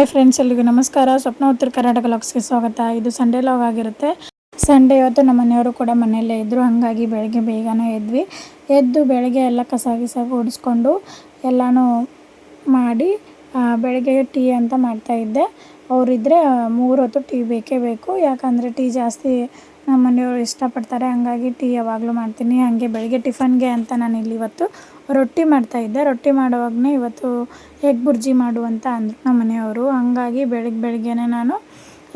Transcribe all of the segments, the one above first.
Hi friends ಎಲ್ರಿಗೂ ನಮಸ್ಕಾರ. ಸ್ವಪ್ನ ಉತ್ತರ ಕರ್ನಾಟಕ ಲಾಕ್ಸ್ಗೆ ಸ್ವಾಗತ. ಇದು ಸಂಡೇ ಲಾಗ್ ಆಗಿರುತ್ತೆ. ಸಂಡೇ ಇವತ್ತು ನಮ್ಮ ಮನೆಯವರು ಕೂಡ ಮನೆಯಲ್ಲೇ ಇದ್ದರು ಹಾಗಾಗಿ ಬೆಳಗ್ಗೆ ಬೇಗನೆ ಎದ್ವಿ. ಎದ್ದು ಬೆಳಗ್ಗೆ ಎಲ್ಲ ಕಸ ಗಿಸ ಓಡಿಸ್ಕೊಂಡು ಎಲ್ಲನೂ ಮಾಡಿ ಬೆಳಗ್ಗೆ ಟೀ ಅಂತ ಮಾಡ್ತಾಯಿದ್ದೆ ಅವರಿದ್ದರೆ ಮೂರು ಹೊತ್ತು ಟೀ ಬೇಕೇ ಬೇಕು. ಯಾಕಂದರೆ ಟೀ ಜಾಸ್ತಿ ನಮ್ಮ ಮನೆಯವರು ಇಷ್ಟಪಡ್ತಾರೆ. ಹಾಗಾಗಿ ಟೀ ಯಾವಾಗಲೂ ಮಾಡ್ತೀನಿ. ಹಾಗೆ ಬೆಳಗ್ಗೆ ಟಿಫನ್ಗೆ ಅಂತ ನಾನು ಇಲ್ಲಿ ಇವತ್ತು ರೊಟ್ಟಿ ಮಾಡ್ತಾಯಿದ್ದೆ ರೊಟ್ಟಿ ಮಾಡುವಾಗನೇ ಇವತ್ತು ಎಗ್ ಬುರ್ಜಿ ಮಾಡು ಅಂತ ಅಂದರು ನಮ್ಮ ಮನೆಯವರು. ಹಾಗಾಗಿ ಬೆಳಗ್ಗೆ ಬೆಳಗ್ಗೆನೇ ನಾನು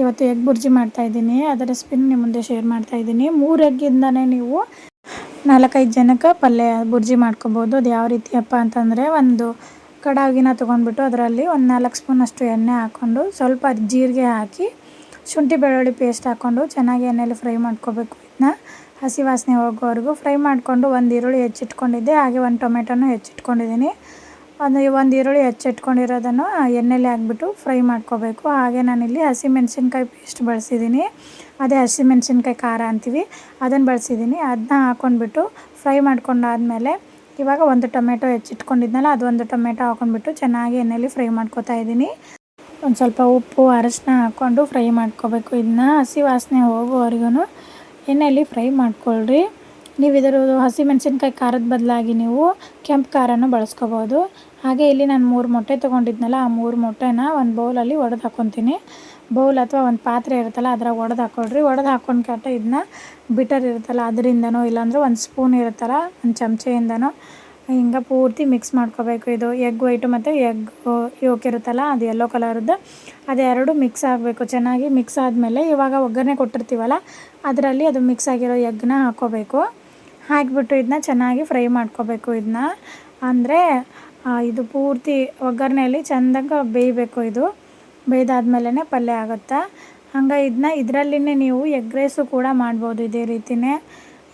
ಇವತ್ತು ಎಗ್ ಬುರ್ಜಿ ಮಾಡ್ತಾಯಿದ್ದೀನಿ ಅದರ ರೆಸಿಪಿನ ನಿಮ್ಮ ಮುಂದೆ ಶೇರ್ ಮಾಡ್ತಾಯಿದ್ದೀನಿ ಮೂರು ಎಗ್ಗಿಂದನೇ ನೀವು ನಾಲ್ಕೈದು ಜನಕ್ಕೆ ಪಲ್ಯ ಬುರ್ಜಿ ಮಾಡ್ಕೊಬೋದು. ಅದು ಯಾವ ರೀತಿಯಪ್ಪ ಅಂತಂದರೆ ಒಂದು ಕಡಾವಿನ ತೊಗೊಂಡ್ಬಿಟ್ಟು ಅದರಲ್ಲಿ ಒಂದು ನಾಲ್ಕು ಸ್ಪೂನಷ್ಟು ಎಣ್ಣೆ ಹಾಕ್ಕೊಂಡು ಸ್ವಲ್ಪ ಜೀರಿಗೆ ಹಾಕಿ, ಶುಂಠಿ ಬೆಳ್ಳುಳ್ಳಿ ಪೇಸ್ಟ್ ಹಾಕ್ಕೊಂಡು ಚೆನ್ನಾಗಿ ಎಣ್ಣೆಯಲ್ಲಿ ಫ್ರೈ ಮಾಡ್ಕೋಬೇಕು ಇದನ್ನ ಹಸಿ ವಾಸನೆ ಹೋಗೋವರೆಗೂ ಫ್ರೈ ಮಾಡಿಕೊಂಡು ಒಂದು ಈರುಳ್ಳಿ ಹೆಚ್ಚಿಟ್ಕೊಂಡಿದ್ದೆ, ಹಾಗೆ ಒಂದು ಟೊಮೆಟೊನೂ ಹೆಚ್ಚಿಟ್ಕೊಂಡಿದ್ದೀನಿ. ಒಂದು ಒಂದು ಈರುಳ್ಳಿ ಹೆಚ್ಚಿಟ್ಕೊಂಡಿರೋದನ್ನು ಎಣ್ಣೆಲಿ ಹಾಕ್ಬಿಟ್ಟು ಫ್ರೈ ಮಾಡ್ಕೋಬೇಕು. ಹಾಗೆ ನಾನಿಲ್ಲಿ ಹಸಿಮೆಣ್ಸಿನ್ಕಾಯಿ ಪೇಸ್ಟ್ ಬಳಸಿದ್ದೀನಿ. ಅದೇ ಹಸಿಮೆಣ್ಸಿನ್ಕಾಯಿ ಖಾರ ಅಂತೀವಿ, ಅದನ್ನು ಬಳಸಿದ್ದೀನಿ. ಅದನ್ನ ಹಾಕ್ಕೊಂಡ್ಬಿಟ್ಟು ಫ್ರೈ ಮಾಡ್ಕೊಂಡಾದ್ಮೇಲೆ ಇವಾಗ ಒಂದು ಟೊಮೆಟೊ ಹೆಚ್ಚಿಟ್ಕೊಂಡಿದ್ನಲ್ಲ ಅದು ಒಂದು ಟೊಮೆಟೊ ಹಾಕೊಂಡ್ಬಿಟ್ಟು ಚೆನ್ನಾಗಿ ಎಣ್ಣೆಲಿ ಫ್ರೈ ಮಾಡ್ಕೊತಾ ಇದ್ದೀನಿ. ಒಂದು ಸ್ವಲ್ಪ ಉಪ್ಪು, ಅರಶಿನ ಹಾಕ್ಕೊಂಡು ಫ್ರೈ ಮಾಡ್ಕೋಬೇಕು. ಇದನ್ನ ಹಸಿ ವಾಸನೆ ಹೋಗುವವರೆಗೂ ಎಣ್ಣೆಯಲ್ಲಿ ಫ್ರೈ ಮಾಡ್ಕೊಳ್ರಿ. ನೀವು ಇದರ ಹಸಿಮೆಣ್ಸಿನ್ಕಾಯಿ ಖಾರದ ಬದಲಾಗಿ ನೀವು ಕೆಂಪು ಖಾರನೂ ಬಳಸ್ಕೋಬೋದು. ಹಾಗೆ ಇಲ್ಲಿ ನಾನು ಮೂರು ಮೊಟ್ಟೆ ತೊಗೊಂಡಿದ್ನಲ್ಲ, ಆ ಮೂರು ಮೊಟ್ಟೆನ ಒಂದು ಬೌಲಲ್ಲಿ ಒಡೆದು ಹಾಕ್ಕೊತೀನಿ ಬೌಲ್ ಅಥವಾ ಒಂದು ಪಾತ್ರೆ ಇರುತ್ತಲ್ಲ, ಅದ್ರಾಗ ಒಡೆದು ಹಾಕೊಳ್ರಿ. ಒಡೆದು ಹಾಕ್ಕೊಂಡು ಕಟ್ಟ ಇದನ್ನ ಬಿಟರ್ ಇರುತ್ತಲ್ಲ, ಅದರಿಂದನೋ ಇಲ್ಲಾಂದ್ರೆ ಒಂದು ಸ್ಪೂನ್ ಇರುತ್ತಲ್ಲ, ಒಂದು ಚಮಚೆಯಿಂದನೋ ಹಿಂಗೆ ಪೂರ್ತಿ ಮಿಕ್ಸ್ ಮಾಡ್ಕೋಬೇಕು. ಇದು ಎಗ್ ವೈಟು ಮತ್ತು ಎಗ್ ಯೋಕ್ ಇರುತ್ತಲ್ಲ, ಅದು ಯೆಲ್ಲೋ ಕಲರ್ದು ಅದೆರಡು ಮಿಕ್ಸ್ ಆಗಬೇಕು, ಚೆನ್ನಾಗಿ ಮಿಕ್ಸ್ ಆದಮೇಲೆ ಇವಾಗ ಒಗ್ಗರಣೆ ಕೊಟ್ಟಿರ್ತೀವಲ್ಲ, ಅದರಲ್ಲಿ ಅದು ಮಿಕ್ಸ್ ಆಗಿರೋ ಎಗ್ನ ಹಾಕ್ಕೋಬೇಕು ಹಾಕಿಬಿಟ್ಟು ಇದನ್ನ ಚೆನ್ನಾಗಿ ಫ್ರೈ ಮಾಡ್ಕೋಬೇಕು ಇದನ್ನ ಅಂದರೆ ಇದು ಪೂರ್ತಿ ಒಗ್ಗರಣೆಯಲ್ಲಿ ಚೆಂದಾಗ ಬೇಯಬೇಕು ಇದು. ಬೇಯ್ದಾದ್ಮೇಲೆ ಪಲ್ಯ ಆಗುತ್ತೆ? ಹಂಗೆ ಇದನ್ನ ಇದರಲ್ಲಿನೇ ನೀವು ಎಗ್ ರೈಸು ಕೂಡ ಮಾಡ್ಬೋದು ಇದೇ ರೀತಿಯೇ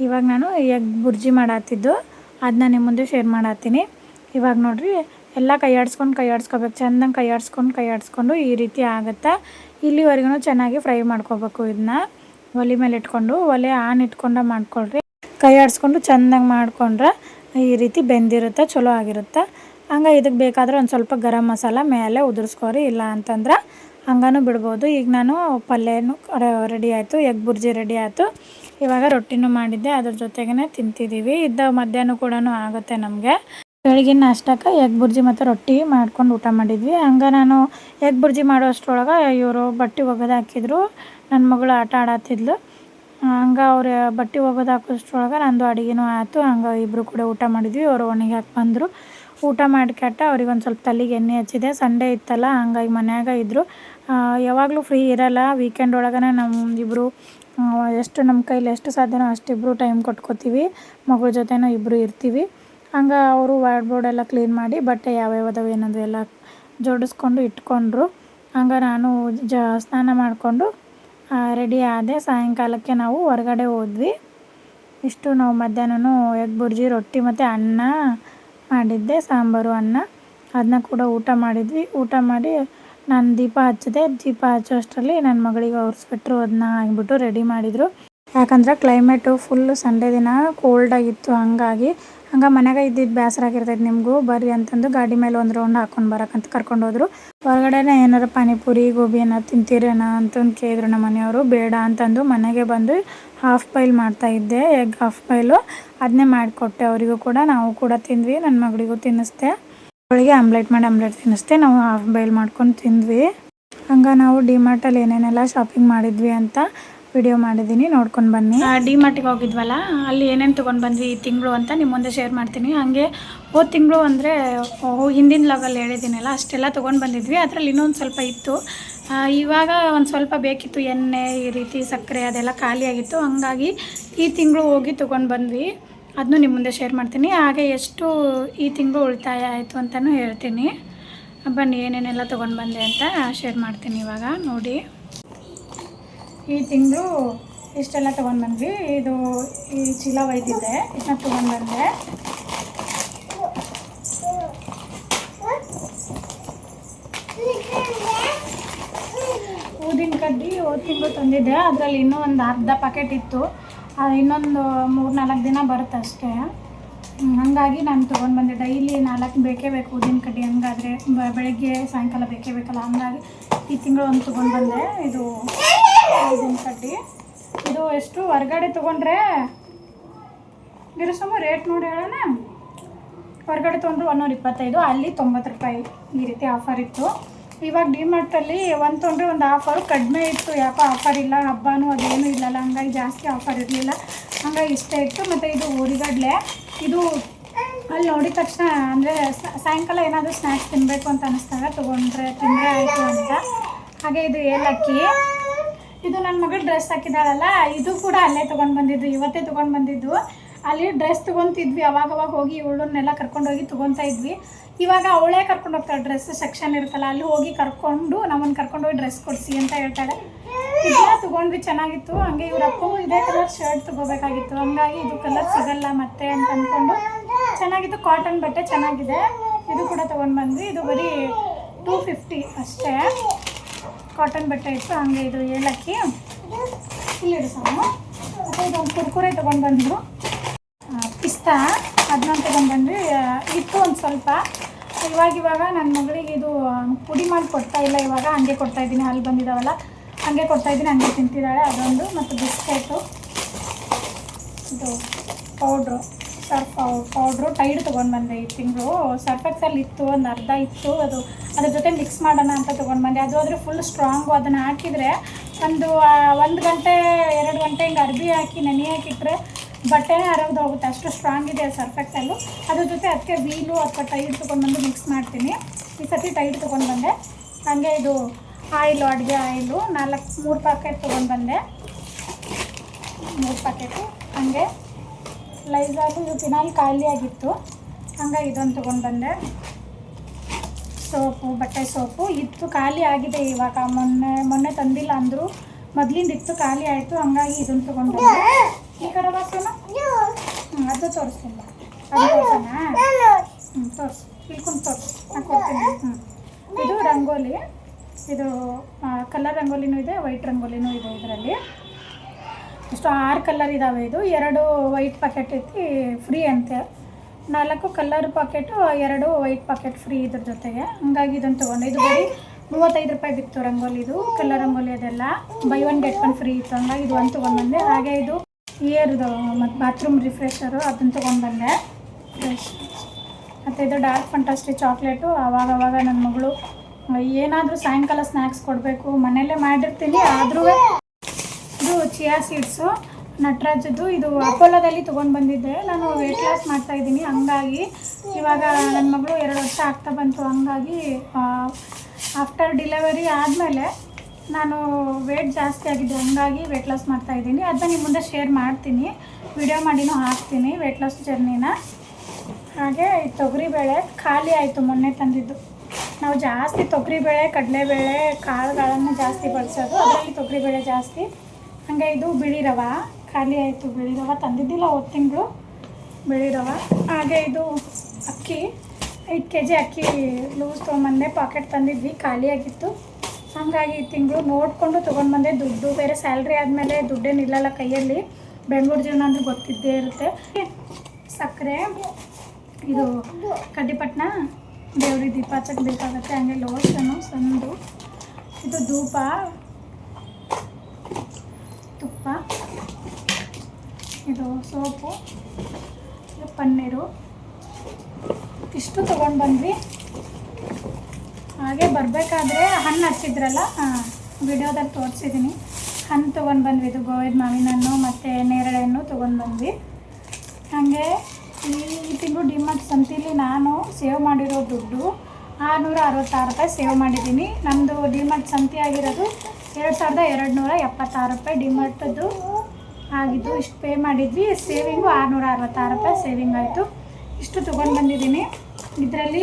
ಇವಾಗ ನಾನು ಎಗ್ ಬುರ್ಜಿ ಮಾಡತ್ತಿದ್ದು ಅದನ್ನ ನಿಮ್ಮ ಮುಂದೆ ಶೇರ್ ಮಾಡತ್ತೀನಿ ಇವಾಗ ನೋಡಿರಿ, ಎಲ್ಲ ಕೈ ಆಡಿಸ್ಕೊಂಡು ಕೈ ಆಡಿಸ್ಕೋಬೇಕು ಚೆಂದಂಗೆ ಕೈ ಆಡಿಸ್ಕೊಂಡು ಕೈ ಆಡಿಸ್ಕೊಂಡು ಈ ರೀತಿ ಆಗುತ್ತೆ? ಇಲ್ಲಿವರೆಗೂ ಚೆನ್ನಾಗಿ ಫ್ರೈ ಮಾಡ್ಕೋಬೇಕು ಇದನ್ನ ಒಲೆ ಮೇಲೆ ಇಟ್ಕೊಂಡು, ಒಲೆ ಆನ್ ಇಟ್ಕೊಂಡು ಮಾಡ್ಕೊಳ್ರಿ. ಕೈ ಆಡಿಸ್ಕೊಂಡು ಚೆಂದಂಗೆ ಮಾಡ್ಕೊಂಡ್ರೆ ಈ ರೀತಿ ಬೆಂದಿರುತ್ತೆ, ಚಲೋ ಆಗಿರುತ್ತೆ? ಹಂಗೆ ಇದಕ್ಕೆ ಬೇಕಾದ್ರೆ ಒಂದು ಸ್ವಲ್ಪ ಗರಂ ಮಸಾಲ ಮೇಲೆ ಉದುರಿಸ್ಕೊರಿ, ಇಲ್ಲ ಅಂತಂದ್ರೆ ಹಂಗೂ ಬಿಡ್ಬೋದು. ಈಗ ನಾನು ಪಲ್ಯನೂ ರೆಡಿ ಆಯಿತು, ಎಗ್ ಬುರ್ಜಿ ರೆಡಿ ಆಯಿತು. ಇವಾಗ ರೊಟ್ಟಿನೂ ಮಾಡಿದ್ದೆ, ಅದ್ರ ಜೊತೆಗೇ ತಿಂತಿದ್ದೀವಿ ಇದ್ದ ಮಧ್ಯಾಹ್ನ ಕೂಡ ಆಗುತ್ತೆ ನಮಗೆ. ಬೆಳಗಿನ ಅಷ್ಟಕ್ಕೆ ಎಗ್ ಬುರ್ಜಿ ಮತ್ತು ರೊಟ್ಟಿ ಮಾಡ್ಕೊಂಡು ಊಟ ಮಾಡಿದ್ವಿ. ಹಂಗೆ ನಾನು ಎಗ್ ಬುರ್ಜಿ ಮಾಡೋ ಅಷ್ಟರೊಳಗೆ ಇವರು ಬಟ್ಟೆ ಒಗೆದು ಹಾಕಿದ್ರು. ನನ್ನ ಮಗಳು ಆಟ ಆಡತ್ತಿದ್ಲು ಹಂಗೆ ಅವ್ರು ಬಟ್ಟೆ ಒಗೆದು ಹಾಕೋಷ್ಟ್ರೊಳಗೆ ನಂದು ಅಡುಗೆನೂ ಆಯಿತು. ಹಂಗೆ ಇಬ್ಬರು ಕೂಡ ಊಟ ಮಾಡಿದ್ವಿ. ಅವರು ಒಣಗಿ ಹಾಕಿ ಬಂದರು. ಊಟ ಮಾಡ್ಕೊಟ್ಟ ಕೆಟ್ಟ ಅವ್ರಿಗೆ ಒಂದು ಸ್ವಲ್ಪ ತಲೆಗೆ ಎಣ್ಣೆ ಹಚ್ಚಿದೆ. ಸಂಡೇ ಇತ್ತಲ್ಲ, ಹಂಗಾಗಿ ಮನ್ಯಾಗ ಇದ್ದರು ಯಾವಾಗಲೂ ಫ್ರೀ ಇರಲ್ಲ. ವೀಕೆಂಡ್ ಒಳಗನೆ ನಮ್ಮ ಇಬ್ಬರು ಎಷ್ಟು ನಮ್ಮ ಕೈಲಿ ಎಷ್ಟು ಸಾಧ್ಯನೋ ಅಷ್ಟಿಬ್ಬರು ಟೈಮ್ ಕೊಟ್ಕೋತೀವಿ. ಮಗಳ ಜೊತೆನೂ ಇಬ್ಬರು ಇರ್ತೀವಿ. ಹಂಗೆ ಅವರು ವಾರ್ಡ್ ಬೋರ್ಡ್ ಎಲ್ಲ ಕ್ಲೀನ್ ಮಾಡಿ, ಬಟ್ಟೆ ಯಾವ್ಯಾವ ಅದಾವೆ ಏನದು ಎಲ್ಲ ಜೋಡಿಸ್ಕೊಂಡು ಇಟ್ಕೊಂಡ್ರು. ಹಂಗೆ ನಾನು ಜ, ಸ್ನಾನ ಮಾಡಿಕೊಂಡು ರೆಡಿ ಆದೆ. ಸಾಯಂಕಾಲಕ್ಕೆ ನಾವು ಹೊರಗಡೆ ಹೋದ್ವಿ. ಇಷ್ಟು ನಾವು ಮಧ್ಯಾಹ್ನನೂ ಎಗ್ ಬುರ್ಜಿ, ರೊಟ್ಟಿ ಮತ್ತು ಅನ್ನ ಮಾಡಿದ್ದೆ, ಸಾಂಬಾರು, ಅನ್ನ. ಅದನ್ನ ಕೂಡ ಊಟ ಮಾಡಿದ್ವಿ. ಊಟ ಮಾಡಿ ನಾನು ದೀಪ ಹಚ್ಚಿದೆ. ದೀಪ ಹಚ್ಚೋ ಅಷ್ಟರಲ್ಲಿ ನನ್ನ ಮಗಳಿಗೆ ಅವ್ರ ಸ್ವೆಟ್ರು ಅದನ್ನ ಹಾಕ್ಬಿಟ್ಟು ರೆಡಿ ಮಾಡಿದರು. ಯಾಕಂದ್ರೆ ಕ್ಲೈಮೇಟು ಫುಲ್ಲು ಸಂಡೇ ದಿನ ಕೋಲ್ಡ್ ಆಗಿತ್ತು, ಹಾಗಾಗಿ ಹಂಗೆ ಮನೆಗೆ ಇದ್ದಿದ್ದು ಬೇಸರ ಆಗಿರ್ತೈತೆ ನಿಮಗೂ. ಬರ್ರಿ ಅಂತಂದು ಗಾಡಿ ಮೇಲೆ ಒಂದು ರೌಂಡ್ ಹಾಕೊಂಡು ಬರಕಂತ ಕರ್ಕೊಂಡು ಹೋದ್ರು. ಹೊರಗಡೆನೇ ಏನಾರು ಪಾನಿಪುರಿ ಗೋಬಿ ಏನಾರು ತಿಂತೀರೇನ ಅಂತಂದು ಕೇಳಿದ್ರು ನಮ್ಮ ಮನೆಯವರು. ಬೇಡ ಅಂತಂದು ಮನೆಗೆ ಬಂದು ಹಾಫ್ ಪೈಲ್ ಮಾಡ್ತಾ ಇದ್ದೆ ಎಗ್ ಹಾಫ್ ಪೈಲು ಅದನ್ನೇ ಮಾಡಿಕೊಟ್ಟೆ ಅವರಿಗೂ ಕೂಡ. ನಾವು ಕೂಡ ತಿಂದ್ವಿ ನನ್ನ ಮಗಳಿಗೂ ತಿನ್ನಿಸ್ದೆ. ಅವಳಿಗೆ ಆಮ್ಲೆಟ್ ಮಾಡಿ ಆಮ್ಲೆಟ್ ತಿನ್ನಿಸ್ದೆ. ನಾವು ಹಾಫ್ ಬೈಲ್ ಮಾಡ್ಕೊಂಡು ತಿಂದ್ವಿ. ಹಂಗೆ ನಾವು ಡಿಮಾರ್ಟಲ್ಲಿ ಏನೇನೆಲ್ಲ ಶಾಪಿಂಗ್ ಮಾಡಿದ್ವಿ ಅಂತ ವಿಡಿಯೋ ಮಾಡಿದ್ದೀನಿ, ನೋಡ್ಕೊಂಡು ಬನ್ನಿ. ಡಿಮಾರ್ಟಿಗೆ ಹೋಗಿದ್ವಲ್ಲ, ಅಲ್ಲಿ ಏನೇನು ತೊಗೊಂಡು ಬಂದ್ವಿ, ಈ ತಿಂಗಳು ಅಂತ ನಿಮ್ಮ ಮುಂದೆ ಶೇರ್ ಮಾಡ್ತೀನಿ. ಹಾಗೆ ಹೋದ ತಿಂಗಳು ಅಂದರೆ ಹಿಂದಿನ ಲಾಗಲ್ಲಿ ಹೇಳಿದ್ದೀನಲ್ಲ, ಅಷ್ಟೆಲ್ಲ ತೊಗೊಂಡು ಬಂದಿದ್ವಿ. ಅದರಲ್ಲಿ ಇನ್ನೊಂದು ಸ್ವಲ್ಪ ಇತ್ತು. ಇವಾಗ ಒಂದು ಸ್ವಲ್ಪ ಬೇಕಿತ್ತು, ಎಣ್ಣೆ, ಈ ರೀತಿ ಸಕ್ಕರೆ, ಅದೆಲ್ಲ ಖಾಲಿಯಾಗಿತ್ತು ಹಂಗಾಗಿ ಈ ತಿಂಗಳು ಹೋಗಿ ತೊಗೊಂಡು ಬಂದ್ವಿ. ಅದನ್ನು ನಿಮ್ಮ ಮುಂದೆ ಶೇರ್ ಮಾಡ್ತೀನಿ. ಹಾಗೆ ಎಷ್ಟು ಈ ತಿಂಗಳು ಉಳಿತಾಯ ಆಯಿತು ಅಂತಲೂ ಹೇಳ್ತೀನಿ. ಬನ್ನಿ, ಏನೇನೆಲ್ಲ ತೊಗೊಂಡು ಬಂದೆ ಅಂತ ಶೇರ್ ಮಾಡ್ತೀನಿ ಇವಾಗ, ನೋಡಿ. ಈ ತಿಂಗಳು ಇಷ್ಟೆಲ್ಲ ತೊಗೊಂಡು ಬಂದ್ವಿ. ಇದು ಈ ಚೀಲ ಒಯ್ದಿದ್ದೆ ಇದನ್ನ ತೊಗೊಂಡು ಬಂದೆ. ಊದಿನ ಕಡ್ಡಿ ಹೋದ ತಿಂಗಳು ತಂದಿದ್ದೆ. ಅದರಲ್ಲಿ ಇನ್ನೂ ಒಂದು ಅರ್ಧ ಪ್ಯಾಕೆಟ್ ಇತ್ತು. ಅದು ಇನ್ನೊಂದು ಮೂರು ನಾಲ್ಕು ದಿನ ಬರುತ್ತೆ ಅಷ್ಟೇ. ಹಾಗಾಗಿ ನಾನು ತೊಗೊಂಡು ಬಂದೆ ಡೈಲಿ ನಾಲ್ಕು ಬೇಕೇ ಬೇಕು ಊದಿನ ಕಡ್ಡಿ. ಹಂಗಾದರೆ ಬೆಳಗ್ಗೆ ಸಾಯಂಕಾಲ ಬೇಕೇ ಬೇಕಲ್ಲ. ಹಂಗಾಗಿ ಈ ತಿಂಗಳು ಒಂದು ತೊಗೊಂಡು ಬಂದೆ. ಇದು ಊದಿನ ಕಟ್ಟಿ. ಇದು ಎಷ್ಟು ಹೊರ್ಗಡೆ ತೊಗೊಂಡ್ರೆ ಗಿರಿಸಮ್ಮ ರೇಟ್ ನೋಡಿ ಹೇಳೋಣ. ಹೊರಗಡೆ ತೊಗೊಂಡ್ರು ಒನ್ನೂರ ಇಪ್ಪತ್ತೈದು, ಅಲ್ಲಿ ತೊಂಬತ್ತು ರೂಪಾಯಿ ಈ ರೀತಿ ಆಫರ್ ಇತ್ತು. ಇವಾಗ ಡಿಮಾರ್ಟಲ್ಲಿ ಒಂದು ತೊಗೊಂಡ್ರೆ ಒಂದು ಆಫರು ಕಡಿಮೆ ಇತ್ತು. ಯಾಕೋ ಆಫರ್ ಇಲ್ಲ, ಹಬ್ಬನೂ ಅದೇನು ಇಲ್ಲಲ್ಲ, ಹಂಗಾಗಿ ಜಾಸ್ತಿ ಆಫರ್ ಇರಲಿಲ್ಲ. ಹಂಗಾಗಿ ಇಷ್ಟ ಇತ್ತು. ಮತ್ತು ಇದು ಊರಿಗಡ್ಲೆ, ಇದು ಅಲ್ಲಿ ನೋಡಿದ ತಕ್ಷಣ ಅಂದರೆ ಸಾಯಂಕಾಲ ಏನಾದರೂ ಸ್ನ್ಯಾಕ್ಸ್ ತಿನ್ನಬೇಕು ಅಂತ ಅನ್ನಿಸ್ತಾರೆ ತೊಗೊಂಡ್ರೆ ತಿಂದರೆ ಆಯಿತು ಅಂತ. ಹಾಗೆ ಇದು ಏಲಕ್ಕಿ ಇದು ನನ್ನ ಮಗಳು ಡ್ರೆಸ್ ಹಾಕಿದಾಳಲ್ಲ, ಇದು ಕೂಡ ಅಲ್ಲೇ ತೊಗೊಂಡು ಬಂದಿದ್ದು, ಇವತ್ತೇ ತೊಗೊಂಡು ಬಂದಿದ್ದು. ಅಲ್ಲಿ ಡ್ರೆಸ್ ತೊಗೊತಿದ್ವಿ, ಅವಾಗವಾಗ ಅವಾಗ ಹೋಗಿ ಇವಳನ್ನೆಲ್ಲ ಕರ್ಕೊಂಡೋಗಿ ತೊಗೊತಾ ಇದ್ವಿ. ಇವಾಗ ಅವಳೇ ಕರ್ಕೊಂಡು ಹೋಗ್ತಾಳೆ ಡ್ರೆಸ್ ಸೆಕ್ಷನ್ ಇರುತ್ತಲ್ಲ, ಅಲ್ಲಿ ಹೋಗಿ ಕರ್ಕೊಂಡು ನಮ್ಮನ್ನು ಕರ್ಕೊಂಡೋಗಿ ಡ್ರೆಸ್ ಕೊಡಿಸಿ ಅಂತ ಹೇಳ್ತಾಳೆ. ಇದೆಲ್ಲ ತೊಗೊಂಡ್ವಿ, ಚೆನ್ನಾಗಿತ್ತು. ಹಂಗೆ ಇವರಪ್ಪು ಇದೇ ಕಲರ್ ಶರ್ಟ್ ತೊಗೋಬೇಕಾಗಿತ್ತು. ಹಂಗಾಗಿ ಇದು ಕಲರ್ ಸಿಗಲ್ಲ ಮತ್ತೆ ಅಂತ ಅಂದ್ಕೊಂಡು ಚೆನ್ನಾಗಿತ್ತು. ಕಾಟನ್ ಬಟ್ಟೆ ಚೆನ್ನಾಗಿದೆ. ಇದು ಕೂಡ ತೊಗೊಂಡು ಬಂದ್ವಿ. ಇದು ಬರೀ ಟೂ ಫಿಫ್ಟಿ ಅಷ್ಟೇ. ಕಾಟನ್ ಬಟ್ಟೆ ಇತ್ತು ಹಂಗೆ ಇದು ಏಲಕ್ಕಿ ಇಲ್ಲಿಡು ಸಾಮು. ಇದು ಇದೊಂದು ಕುರ್ಕುರೆ ತೊಗೊಂಡು ಬಂದರು. ಪಿಸ್ತಾ ಅದನ್ನ ತೊಗೊಂಡು ಬಂದ್ರಿ ಇತ್ತು ಒಂದು ಸ್ವಲ್ಪ. ಇವಾಗ ಇವಾಗ ನನ್ನ ಮಗಳಿಗೆ ಇದು ಪುಡಿ ಮಾಡಿ ಕೊಡ್ತಾ ಇಲ್ಲ. ಇವಾಗ ಹಂಗೆ ಕೊಡ್ತಾ ಇದ್ದೀನಿ. ಅಲ್ಲಿ ಬಂದಿದ್ದಾವಲ್ಲ ಹಂಗೆ ಕೊಡ್ತಾ ಇದ್ದೀನಿ. ಹಂಗೆ ತಿಂತಿದ್ದಾಳೆ ಅದೊಂದು. ಮತ್ತು ಬಿಸ್ಕೆಟು, ಇದು ಪೌಡ್ರು ಸರ್ಫ್ ಪೌಡ್ರು ಟೈಡ್ ತೊಗೊಂಡು ಬಂದೆ ಈ ತಿಂಗಳು. ಸರ್ಫೆಕ್ಸಲ್ಲಿ ಇತ್ತು, ಒಂದು ಅರ್ಧ ಇತ್ತು. ಅದು ಅದ್ರ ಜೊತೆ ಮಿಕ್ಸ್ ಮಾಡೋಣ ಅಂತ ತೊಗೊಂಡು ಬಂದೆ. ಅದು ಆದರೆ ಫುಲ್ ಸ್ಟ್ರಾಂಗು ಅದನ್ನು ಹಾಕಿದರೆ ಒಂದು ಒಂದು ಗಂಟೆ, ಎರಡು ಗಂಟೆ ಹಿಂಗೆ ಅರ್ಬಿ ಹಾಕಿ, ನೆನೆ ಹಾಕಿಟ್ರೆ ಬಟ್ಟೆನೇ ಹರಿದು ಹೋಗುತ್ತೆ ಅಷ್ಟು ಸ್ಟ್ರಾಂಗ್ ಇದೆ ಸರ್ಫೆಕ್ಸಲ್ಲು ಅದ್ರ ಜೊತೆ ಅದಕ್ಕೆ ವೀಲು ಅಥವಾ ಟೈಡ್ ತೊಗೊಂಡು ಬಂದು ಮಿಕ್ಸ್ ಮಾಡ್ತೀನಿ. ಈ ಸತಿ ಟೈಡ್ ತೊಗೊಂಡು ಬಂದೆ. ಹಾಗೆ ಇದು ಆಯಿಲು, ಅಡುಗೆ ಆಯಿಲು, ನಾಲ್ಕು, ಮೂರು ಪ್ಯಾಕೆಟ್ ತೊಗೊಂಡು ಬಂದೆ. ಮೂರು ಪ್ಯಾಕೆಟು ಹಾಗೆ. ಲೈಝಾಲು ಇದು ಫಿನಾಲ್ ಖಾಲಿ ಆಗಿತ್ತು ಹಂಗಾಗಿ ಇದೊಂದು ತೊಗೊಂಡು ಬಂದೆ. ಸೋಪು, ಬಟ್ಟೆ ಸೋಪು. ಇತ್ತು ಖಾಲಿ ಆಗಿದೆ ಇವಾಗ. ಮೊನ್ನೆ ಮೊನ್ನೆ ತಂದಿಲ್ಲ ಅಂದರು. ಮೊದಲಿಂದ ಇತ್ತು, ಖಾಲಿ ಆಯಿತು. ಹಂಗಾಗಿ ಇದನ್ನು ತೊಗೊಂಡು ಈ ಕಡೆ ಬರ್ತಾನ? ಅದು ಅದು ತೋರ್ಸೋಣ ಹ್ಞೂ ತೋರಿಸು. ತೋರಿಸು. ನಾನು ಕೊಡ್ತೀನಿ. ಹ್ಞೂ ಇದು ರಂಗೋಲಿ. ಇದು ಕಲರ್ ರಂಗೋಲಿನೂ ಇದೆ, ವೈಟ್ ರಂಗೋಲಿನೂ ಇದೆ ಇದರಲ್ಲಿ. ಇಷ್ಟು ಆರು ಕಲರ್ ಇದ್ದಾವೆ ಇದು. ಎರಡು ವೈಟ್ ಪಾಕೆಟ್ ಐತಿ ಫ್ರೀ ಅಂತೆ. ನಾಲ್ಕು ಕಲರ್ ಪಾಕೆಟು ಎರಡು ವೈಟ್ ಪಾಕೆಟ್ ಫ್ರೀ ಇದ್ರ ಜೊತೆಗೆ. ಹಂಗಾಗಿ ಇದನ್ನು ತೊಗೊಂಡೆ, ಇದು ಬರೀ ಮೂವತ್ತೈದು ರೂಪಾಯಿ ಬಿತ್ತು ರಂಗೋಲಿದು ಕಲ್ಲರ್ ರಂಗೋಲಿ ಅದೆಲ್ಲ. Buy one get one free ಇತ್ತು. ಹಂಗಾಗಿ ಇದು ಒಂದು ತೊಗೊಂಡ್ಬಂದೆ ಹಾಗೆ ಇದು ಇಯರ್ದು ಮತ್ತು ಬಾತ್ರೂಮ್ ರಿಫ್ರೆಶರು ಅದನ್ನು ತೊಗೊಂಡು ಬಂದೆ. ಫ್ರೆಶ್ ಮತ್ತು ಇದು ಡಾರ್ಕ್ ಫಂಟಾಸ್ಟಿ ಚಾಕ್ಲೇಟು ಆವಾಗ ಅವಾಗ ನನ್ನ ಮಗಳು, ಏನಾದರೂ ಸಾಯಂಕಾಲ ಸ್ನ್ಯಾಕ್ಸ್ ಕೊಡಬೇಕು. ಮನೆಯಲ್ಲೇ ಮಾಡಿರ್ತೀನಿ ಆದರೂ ಇದು ಚಿಯಾ ಸೀಡ್ಸು ನಟರಾಜದ್ದು ಇದು ಅಪೋಲೋದಲ್ಲಿ ತೊಗೊಂಡು ಬಂದಿದ್ದೆ. ನಾನು ವೆಯ್ಟ್ ಲಾಸ್ ಮಾಡ್ತಾ ಇದ್ದೀನಿ, ಹಂಗಾಗಿ. ಇವಾಗ ನನ್ನ ಮಗಳು ಎರಡು ವರ್ಷ ಆಗ್ತಾ ಬಂತು, ಹಂಗಾಗಿ ಆಫ್ಟರ್ ಡಿಲೆವರಿ ಆದಮೇಲೆ ನಾನು ವೆಯ್ಟ್ ಜಾಸ್ತಿ ಆಗಿದೆ ಹಂಗಾಗಿ ವೆಯ್ಟ್ ಲಾಸ್ ಮಾಡ್ತಾ ಇದ್ದೀನಿ. ಅದನ್ನ ನಿಮ್ಮ ಮುಂದೆ ಶೇರ್ ಮಾಡ್ತೀನಿ. ವಿಡಿಯೋ ಮಾಡಿನೂ ಹಾಕ್ತೀನಿ ವೆಯ್ಟ್ ಲಾಸ್ ಜರ್ನಿನ ಹಾಗೆ ತೊಗರಿಬೇಳೆ ಖಾಲಿ ಆಯಿತು, ಮೊನ್ನೆ ತಂದಿದ್ದು. ನಾವು ಜಾಸ್ತಿ ತೊಗರಿಬೇಳೆ ಕಡಲೆಬೇಳೆ, ಕಾಳುಗಳನ್ನು ಜಾಸ್ತಿ ಬಳಸೋದು. ಅದರಲ್ಲಿ ತೊಗರಿಬೇಳೆ ಜಾಸ್ತಿ. ಹಾಗೆ ಇದು ಬಿಳಿ ರವೆ. ಖಾಲಿ ಆಯಿತು ಬಿಳಿ ರವೆ. ತಂದಿದ್ದಿಲ್ಲ ಹೋದ ತಿಂಗಳು ಬಿಳಿ ರವೆ. ಹಾಗೆ ಇದು ಅಕ್ಕಿ. ಐದು ಕೆ ಜಿ ಅಕ್ಕಿ ಲೂಸ್ ತೊಗೊಂಬಂದೆ ಪಾಕೆಟ್ ತಂದಿದ್ವಿ. ಖಾಲಿಯಾಗಿತ್ತು ಹಾಗಾಗಿ ಈ ತಿಂಗಳು ನೋಡಿಕೊಂಡು ತೊಗೊಂಡು ಬಂದೆ. ದುಡ್ಡು ಬೇರೆ ಸ್ಯಾಲ್ರಿ ಆದಮೇಲೆ ದುಡ್ಡೇನು ಇಲ್ಲಲ್ಲ ಕೈಯಲ್ಲಿ. ಬೆಂಗಳೂರು ಜೀವನ ಅಂದರೆ ಗೊತ್ತಿದ್ದೇ ಇರುತ್ತೆ. ಸಕ್ಕರೆ, ಇದು ಕಡ್ಡಿಪಟ್ನ, ದೇವ್ರಿಗೆ ದೀಪ ಹಚ್ಚಕ್ಕೆ ಬೇಕಾಗುತ್ತೆ. ಹಂಗೆ ಲೋಷನು, ಸಂದು. ಇದು ಧೂಪ. ಇದು ಸೋಪು, ಇದು ಪನ್ನೀರು. ಇಷ್ಟು ತೊಗೊಂಡು ಬಂದ್ವಿ. ಹಾಗೆ ಬರಬೇಕಾದ್ರೆ ಹಣ್ಣು ಹಚ್ಚಿದ್ರಲ್ಲ ವಿಡಿಯೋದಲ್ಲಿ ತೋರಿಸಿದ್ದೀನಿ ಹಣ್ಣು ತೊಗೊಂಡು ಬಂದ್ವಿ ಇದು ಗೋವಿದ ಮಾವಿನ ಹಣ್ಣು ಮತ್ತು ನೇರಳೆ ಹಣ್ಣು ತೊಗೊಂಡು ಬಂದ್ವಿ. ಹಾಗೆ ಈ ಈ ತಿಂಗಳು ಡಿಮಾರ್ಟ್ ಸಂತಿಲಿ ನಾನು ಸೇವ್ ಮಾಡಿರೋ ದುಡ್ಡು ಆರುನೂರ ಅರವತ್ತಾರು ರೂಪಾಯಿ ಸೇವ್ ಮಾಡಿದ್ದೀನಿ. ನಮ್ಮದು ಡಿಮಾರ್ಟ್ ಸಂತಿ ಆಗಿರೋದು ಎರಡು ಸಾವಿರದ ಎರಡು ನೂರ ಎಪ್ಪತ್ತಾರು ರೂಪಾಯಿ ಡಿಮಾರ್ಟದ್ದು ಆಗಿದ್ದು ಇಷ್ಟು ಪೇ ಮಾಡಿದ್ವಿ. ಸೇವಿಂಗು ಆರುನೂರ ಅರವತ್ತಾರು ರೂಪಾಯಿ ಸೇವಿಂಗ್ ಆಯಿತು. ಇಷ್ಟು ತೊಗೊಂಡು ಬಂದಿದ್ದೀನಿ. ಇದರಲ್ಲಿ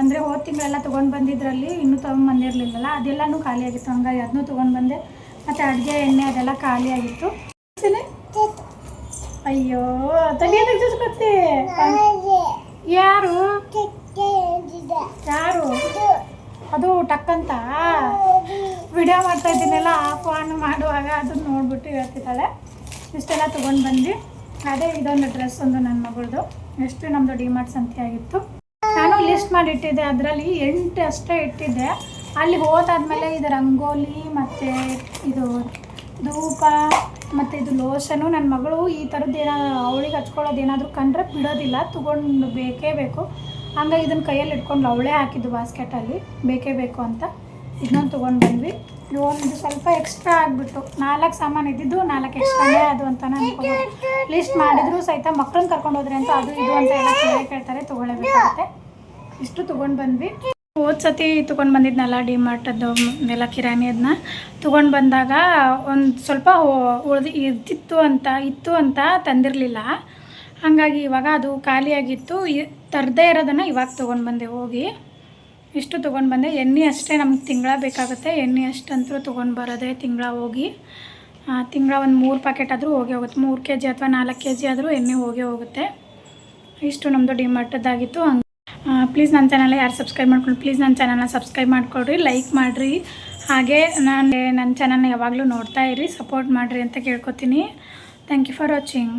ಅಂದರೆ ಹೋದ ತಿಂಗಳೆಲ್ಲ ತೊಗೊಂಡು ಬಂದಿದ್ರಲ್ಲಿ ಇನ್ನೂ ತೊಗೊಂಬಂದಿರಲಿಲ್ಲಲ್ಲ ಅದೆಲ್ಲನೂ ಖಾಲಿ ಆಗಿತ್ತು. ಹಂಗಾಗಿ ಅದನ್ನೂ ತೊಗೊಂಡು ಬಂದೆ. ಮತ್ತು ಅಡುಗೆ, ಎಣ್ಣೆ ಅದೆಲ್ಲ ಖಾಲಿ ಆಗಿತ್ತು. ಸರಿ? ಅಯ್ಯೋ ತಲೆಯದಾಗ ಜುಸ್ಕೊತಿ ಯಾರು? ಯಾರು? ಅದು ಟಕ್ಕಂತ? ವಿಡಿಯೋ ಮಾಡ್ತಾ ಇದ್ದೀನಲ್ಲ ಆಫ್ ಆನ್ ಮಾಡುವಾಗ ಅದನ್ನ ನೋಡ್ಬಿಟ್ಟು ಹೇಳ್ತಿದ್ದಾಳೆ. ಇಷ್ಟೆಲ್ಲ ತೊಗೊಂಡು ಬಂದ್ವಿ. ಅದೇ ಇದೊಂದು ಡ್ರೆಸ್ ಒಂದು ನನ್ನ ಮಗಳದು. ಎಷ್ಟು ನಮ್ಮದು ಡಿಮಾರ್ಟ್ ಸಂತೆ ಆಗಿತ್ತು. ನಾನು ಲಿಸ್ಟ್ ಮಾಡಿ ಇಟ್ಟಿದ್ದೆ ಅದರಲ್ಲಿ ಎಂಟು ಅಷ್ಟೇ ಇಟ್ಟಿದ್ದೆ. ಅಲ್ಲಿ ಹೋದಾದ್ಮೇಲೆ ಇದು ರಂಗೋಲಿ ಮತ್ತು ಇದು ಧೂಪ ಮತ್ತು ಇದು ಲೋಷನು ನನ್ನ ಮಗಳು ಈ ಥರದ್ದು ಏನೋ, ಅವಳಿಗೆ ಹಚ್ಕೊಳ್ಳೋದು ಏನಾದರೂ ಕಂಡ್ರೆ ಬಿಡೋದಿಲ್ಲ. ತೊಗೊಂಡು ಬೇಕೇ ಬೇಕು. ಹಂಗಾಗಿ ಇದನ್ನು ಕೈಯಲ್ಲಿ ಇಟ್ಕೊಂಡು ಅವಳೇ ಹಾಕಿದ್ದು ಬಾಸ್ಕೆಟಲ್ಲಿ ಬೇಕೇ ಬೇಕು ಅಂತ. ಇದನ್ನೊಂದು ತೊಗೊಂಡು ಬಂದ್ವಿ. ಒಂದು ಸ್ವಲ್ಪ ಎಕ್ಸ್ಟ್ರಾ ಆಗಿಬಿಟ್ಟು ನಾಲ್ಕು ಸಾಮಾನು ಇದ್ದಿದ್ದು ನಾಲ್ಕು ಎಕ್ಸ್ಟ್ರಾನೇ ಅದು ಅಂತ ಲಿಸ್ಟ್ ಮಾಡಿದ್ರು ಸಹಿತ ಮಕ್ಕಳನ್ನ ಕರ್ಕೊಂಡು ಹೋದ್ರೆ ಅಂತ ಅದು ಇದು ಅಂತ ಎಲ್ಲ ಕೇಳಿ ಕೇಳ್ತಾರೆ, ತೊಗೊಳ್ಳೇಬೇಕಾಗುತ್ತೆ. ಇಷ್ಟು ತೊಗೊಂಡು ಬಂದ್ವಿ. ಹೋದ ಸತಿ ತೊಗೊಂಡು ಬಂದಿದ್ನಲ್ಲ ಡಿ ಮಾರ್ಟದ್ದು ಎಲ್ಲ ಕಿರಾಣಿ ಅದನ್ನ ತೊಗೊಂಡು ಬಂದಾಗ ಒಂದು ಸ್ವಲ್ಪ ಉಳ್ದು, ಇದ್ದಿತ್ತು ಅಂತ, ಇತ್ತು ಅಂತ ತಂದಿರಲಿಲ್ಲ. ಹಾಗಾಗಿ ಇವಾಗ ಅದು ಖಾಲಿಯಾಗಿತ್ತು. ತರದೇ ಇರೋದನ್ನು ಇವಾಗ ತೊಗೊಂಡು ಬಂದೆ ಹೋಗಿ. ಇಷ್ಟು ತೊಗೊಂಡು ಬಂದೆ. ಎಣ್ಣೆ ಅಷ್ಟೇ ನಮ್ಗೆ ತಿಂಗಳ ಬೇಕಾಗುತ್ತೆ. ಎಣ್ಣೆ ಅಷ್ಟಂತೂ ತೊಗೊಂಡು ಬರೋದೇ ತಿಂಗಳ ಹೋಗಿ. ತಿಂಗಳ ಒಂದು ಮೂರು ಪ್ಯಾಕೆಟ್ ಆದರೂ ಹೋಗೇ ಹೋಗುತ್ತೆ. ಮೂರು ಕೆ ಜಿ ಅಥವಾ ನಾಲ್ಕು ಕೆ ಜಿ ಆದರೂ ಎಣ್ಣೆ ಹೋಗೇ ಹೋಗುತ್ತೆ. ಇಷ್ಟು ನಮ್ಮದು ಡಿಮಟ್ಟದ್ದಾಗಿತ್ತು ಹಂಗೆ ಪ್ಲೀಸ್ ನನ್ನ ಚಾನಲ್ ಯಾರು ಸಬ್ಸ್ಕ್ರೈಬ್ ಮಾಡ್ಕೊಂಡು ಪ್ಲೀಸ್ ನನ್ನ ಚಾನಲ್ನ ಸಬ್ಸ್ಕ್ರೈಬ್ ಮಾಡಿಕೊಡ್ರಿ ಲೈಕ್ ಮಾಡಿರಿ. ಹಾಗೆ ನಾನು ನನ್ನ ಚಾನಲ್ನ ಯಾವಾಗಲೂ ನೋಡ್ತಾ ಇರಿ ಸಪೋರ್ಟ್ ಮಾಡಿರಿ ಅಂತ ಕೇಳ್ಕೊತೀನಿ. Thank you for watching